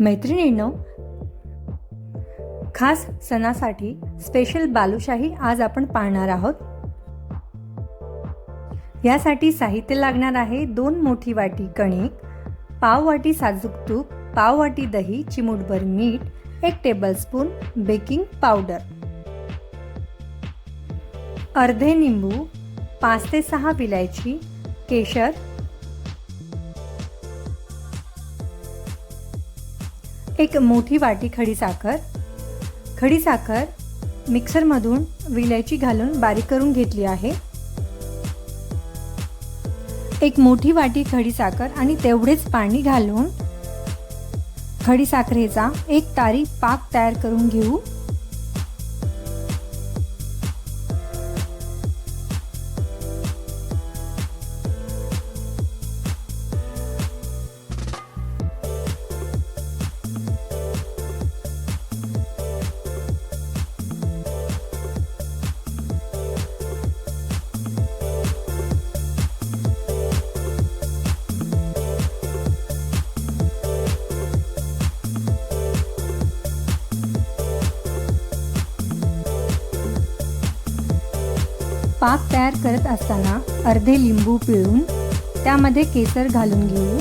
मैत्रिणींनो खास सणासाठी स्पेशल बालुशाही आज आपण पाहणार आहोत. यासाठी साहित्य लागणार आहे दोन मोठी वाटी कणिक पाव वाटी साजूक तूप पाव वाटी दही चिमूटभर मीठ एक टेबलस्पून बेकिंग पावडर अर्धे निंबू पाच ते सहा विलायची केशर एक मोठी वाटी खडीसाखर खडीसाखर मिक्सरमधून विलायची घालून बारीक करून घेतली आहे. एक मोठी वाटी खडीसाखर आणि तेवढेच पाणी घालून खडीसाखरेचा एक तारी पाक तयार करून घेऊ. पाक तयार करत असताना अर्धे लिंबू पिळून त्यामध्ये केसर घालून घेऊ.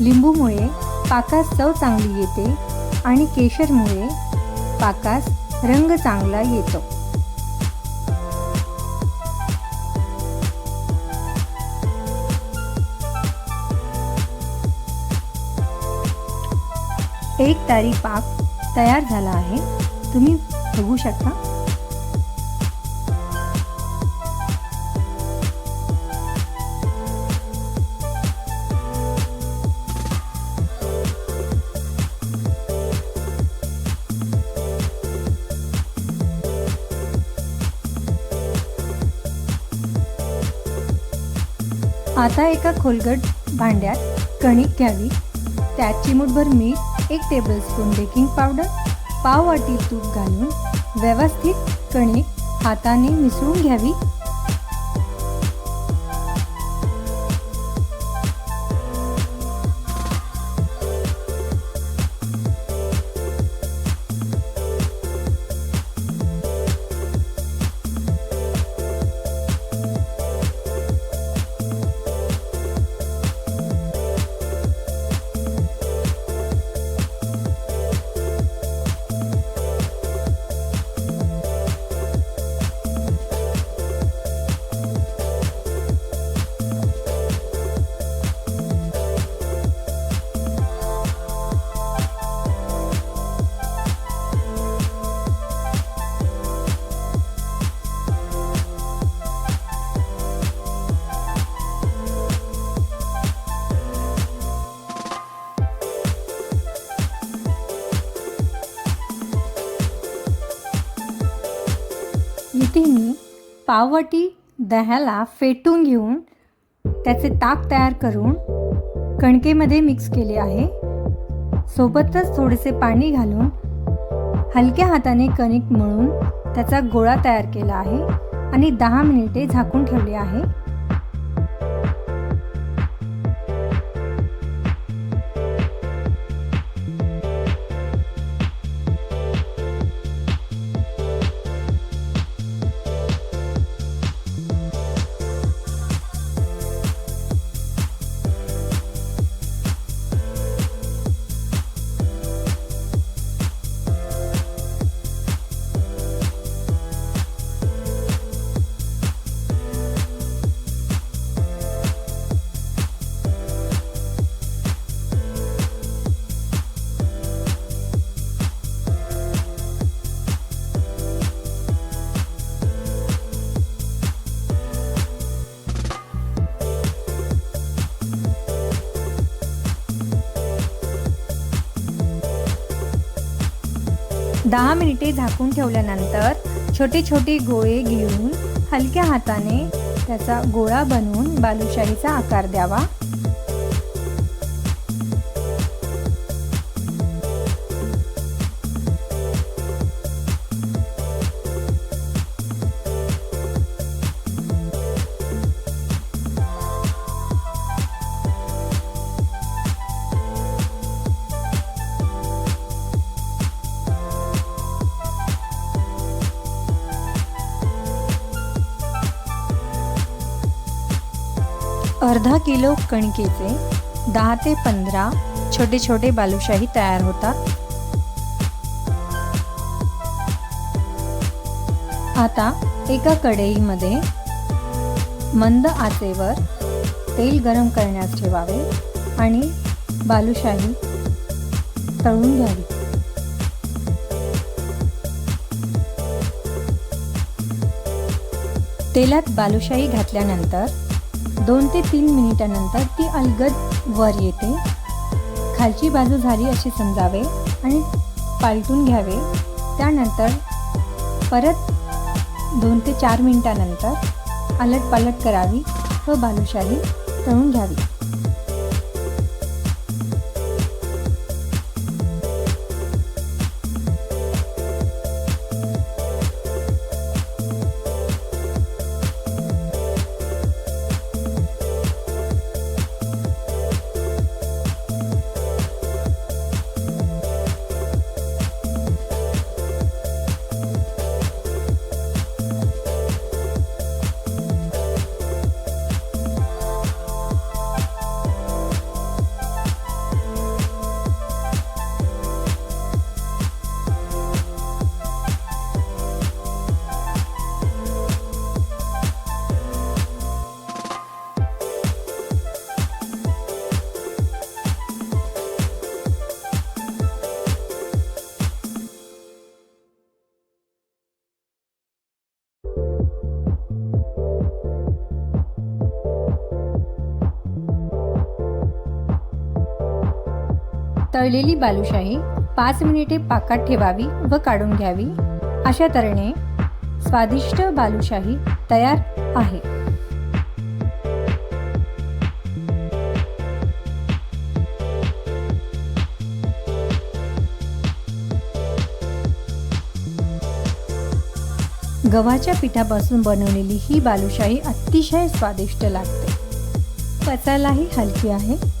लिंबूमुळे पाकास चव चांगली येते आणि केशरमुळे पाकास रंग चांगला येतो. एक तारी पाक तयार झाला आहे. तुम्ही बघू शकता. आता एका खोलगट भांड्यात कणिक घ्यावी त्यात चिमूटभर मीठ एक टेबलस्पून बेकिंग पावडर पाव वाटी तूप घालून व्यवस्थित कणिक हाताने मिसळून घ्यावी. इथे पावटी पाववाटी दह्याला फेटून घेऊन त्याचे ताक तयार करून कणकेमध्ये मिक्स केले आहे. सोबतच थोडेसे पाणी घालून हलक्या हाताने कणिक मळून त्याचा गोळा तयार केला आहे आणि दहा मिनिटे झाकून ठेवले आहे. दहा मिनिटे झाकून ठेवल्यानंतर छोटे छोटे गोळे घेऊन हलक्या हाताने त्याचा गोळा बनवून बालुशाहीचा आकार द्यावा. अर्धा किलो कणकेचे दहा ते पंधरा छोटे छोटे बालुशाही तयार होतात. आता एका कढईमध्ये मंद आचेवर तेल गरम करण्यास ठेवावे आणि बालुशाही तळून घ्यावी. तेलात बालुशाही घातल्यानंतर दोन ते तीन मिनिटानंतर ती अलगद वर येते. खालची बाजू झाली असे समजावे आणि पालटून घ्यावे. त्यानंतर परत दोन ते चार मिनिटानंतर अलट पालट करावी व बालुशाही तळून घ्यावी. तळलेली बालुशाही पाच मिनिटे पाकात ठेवावी व काढून घ्यावी. अशा तऱ्हेने स्वादिष्ट बालुशाही तयार आहे. गव्हाच्या पिठापासून बनवलेली ही बालुशाही अतिशय स्वादिष्ट लागते. पचायलाही हलकी आहे.